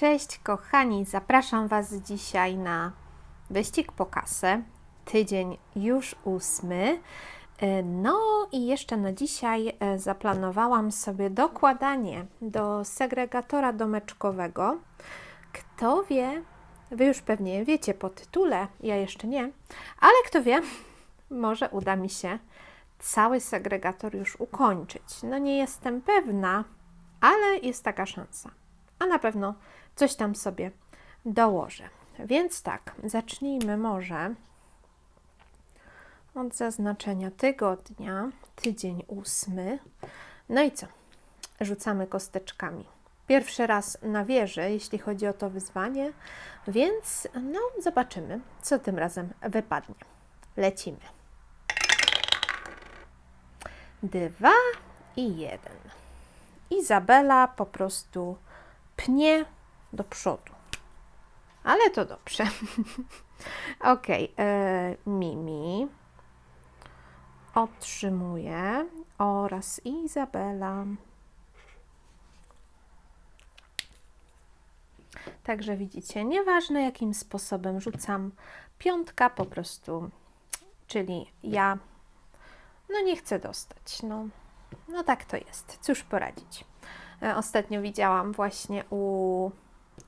Cześć kochani, zapraszam Was dzisiaj na wyścig po kasę. Tydzień już ósmy. E, No i jeszcze na dzisiaj e, zaplanowałam sobie dokładanie do segregatora domeczkowego. Kto wie, Wy już pewnie wiecie po tytule, ja jeszcze nie, ale kto wie, może uda mi się cały segregator już ukończyć. No nie jestem pewna, ale jest taka szansa. A na pewno coś tam sobie dołożę. Więc tak, zacznijmy może od zaznaczenia tygodnia, tydzień ósmy. No i co? Rzucamy kosteczkami. Pierwszy raz na wieży, jeśli chodzi o to wyzwanie, więc no zobaczymy, co tym razem wypadnie. Lecimy. Dwa i jeden. Izabela po prostu pnie do przodu. Ale to dobrze. ok, e, Mimi otrzymuje oraz Izabela. Także widzicie, nieważne jakim sposobem rzucam, piątka po prostu, czyli ja, no nie chcę dostać. No, no tak to jest. Cóż poradzić. E, Ostatnio widziałam właśnie u,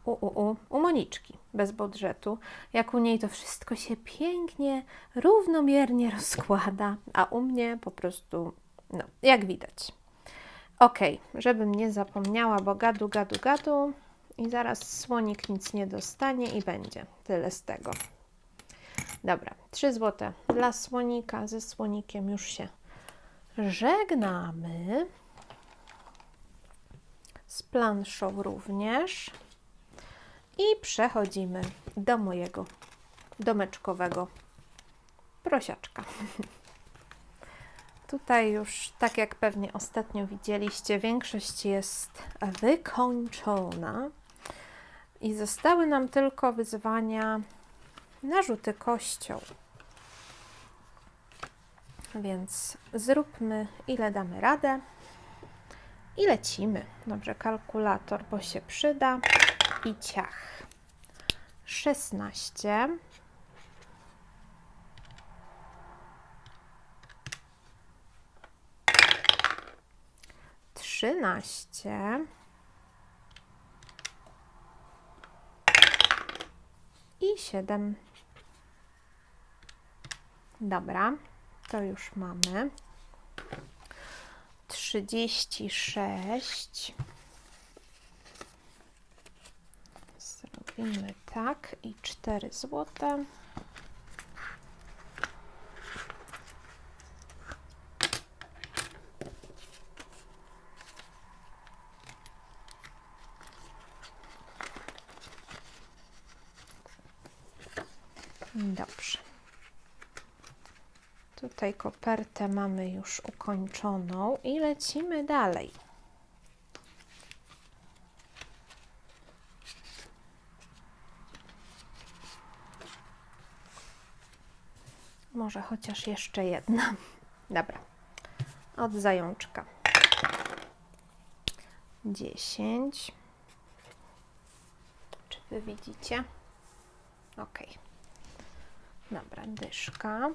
u, u, u, u Moniczki bez budżetu, jak u niej to wszystko się pięknie, równomiernie rozkłada, a u mnie po prostu, no, jak widać. Ok, żebym nie zapomniała, bo gadu, gadu, gadu i zaraz słonik nic nie dostanie i będzie tyle z tego. Dobra, 3 złote dla słonika, ze słonikiem już się żegnamy z planszą również. I przechodzimy do mojego domeczkowego prosiaczka. Tutaj już, tak jak pewnie ostatnio widzieliście, większość jest wykończona i zostały nam tylko wyzwania na rzuty kością. Więc zróbmy ile damy radę. I lecimy. Dobrze, kalkulator, bo się przyda. I ciach. 16. Trzynaście. I siedem. Dobra, to już mamy. 36. Zrobimy tak i 4 złote. Dobrze. Tutaj kopertę mamy już ukończoną i lecimy dalej. Może chociaż jeszcze jedna. Dobra. Od zajączka. 10. Czy wy widzicie? Ok. Dobra, dyszka.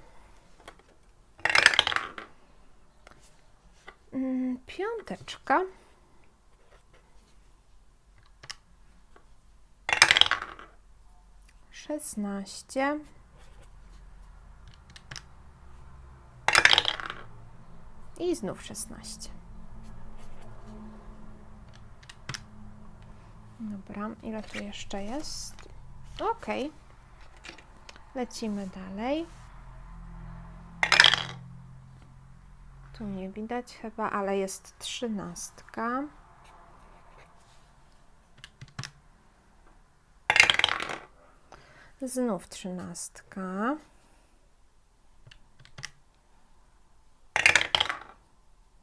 Piąteczka. Szesnaście. I znów szesnaście. Dobra, ile tu jeszcze jest? Ok. Lecimy dalej. Tu nie widać chyba, ale jest trzynastka. Znów trzynastka.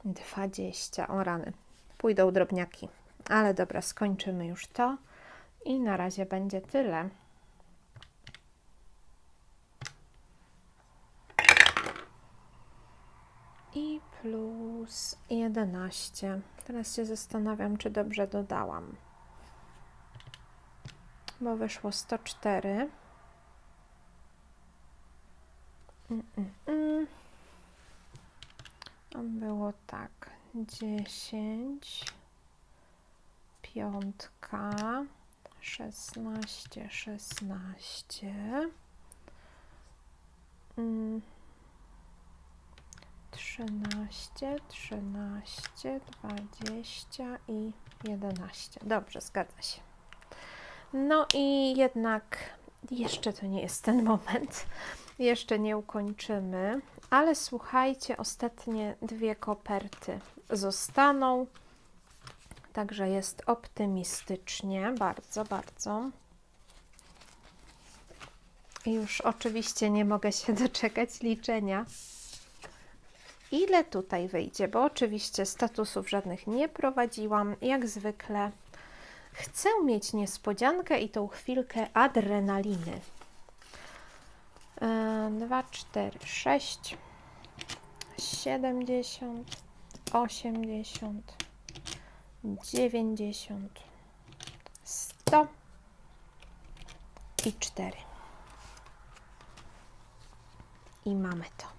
Dwadzieścia. O rany. Pójdą drobniaki. Ale dobra, skończymy już to. I na razie będzie tyle. I plus 11. Teraz się zastanawiam, czy dobrze dodałam. bo wyszło 104. Mm, mm, mm. Było tak, 10, piątka, 16, 16, mm, 13, 13, 20 i 11. Dobrze, zgadza się. No i jednak jeszcze to nie jest ten moment. Jeszcze nie ukończymy, ale słuchajcie, ostatnie dwie koperty zostaną. Także jest optymistycznie, bardzo, bardzo. I już oczywiście nie mogę się doczekać liczenia. Ile tutaj wyjdzie? Bo oczywiście statusów żadnych nie prowadziłam, jak zwykle. Chcę mieć niespodziankę i tą chwilkę adrenaliny. 2, 4, 6, 70, 80, 90, 100 i 4. I mamy to.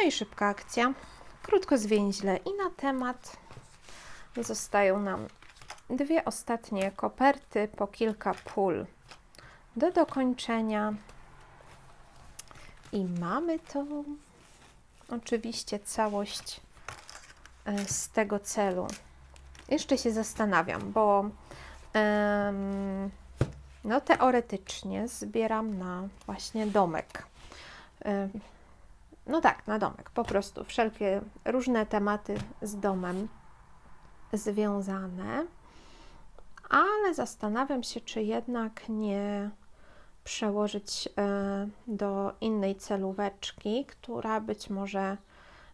No i szybka akcja. Krótko zwięźle i na temat zostają nam dwie ostatnie koperty po kilka pól do dokończenia. I mamy to oczywiście całość e, z tego celu. Jeszcze się zastanawiam, bo no teoretycznie zbieram na właśnie domek. No tak, na domek, po prostu wszelkie różne tematy z domem związane, ale zastanawiam się, czy jednak nie przełożyć e, do innej celóweczki, która być może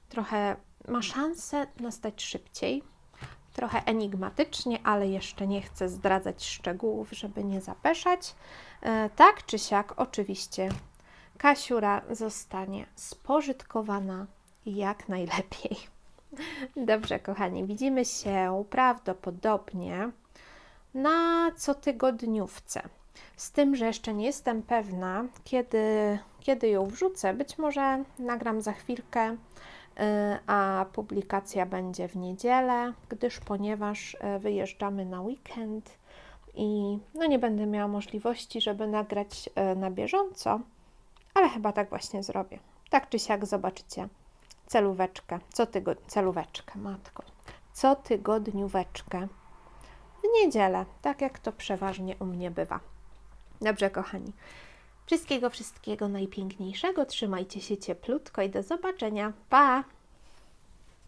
trochę ma szansę nastać szybciej. Trochę enigmatycznie, ale jeszcze nie chcę zdradzać szczegółów, żeby nie zapeszać. E, Tak czy siak, oczywiście kasiura zostanie spożytkowana jak najlepiej. Dobrze, kochani, widzimy się prawdopodobnie na cotygodniówce. Z tym, że jeszcze nie jestem pewna, kiedy, kiedy ją wrzucę. Być może nagram za chwilkę, y, a publikacja będzie w niedzielę, gdyż ponieważ y, wyjeżdżamy na weekend i no nie będę miała możliwości, żeby nagrać y, na bieżąco, ale chyba tak właśnie zrobię. Tak czy siak zobaczycie celóweczkę, co tygodniu, celóweczkę, matko, co tygodnióweczkę w niedzielę, tak jak to przeważnie u mnie bywa. Dobrze, kochani. Wszystkiego, wszystkiego najpiękniejszego. Trzymajcie się cieplutko i do zobaczenia. Pa!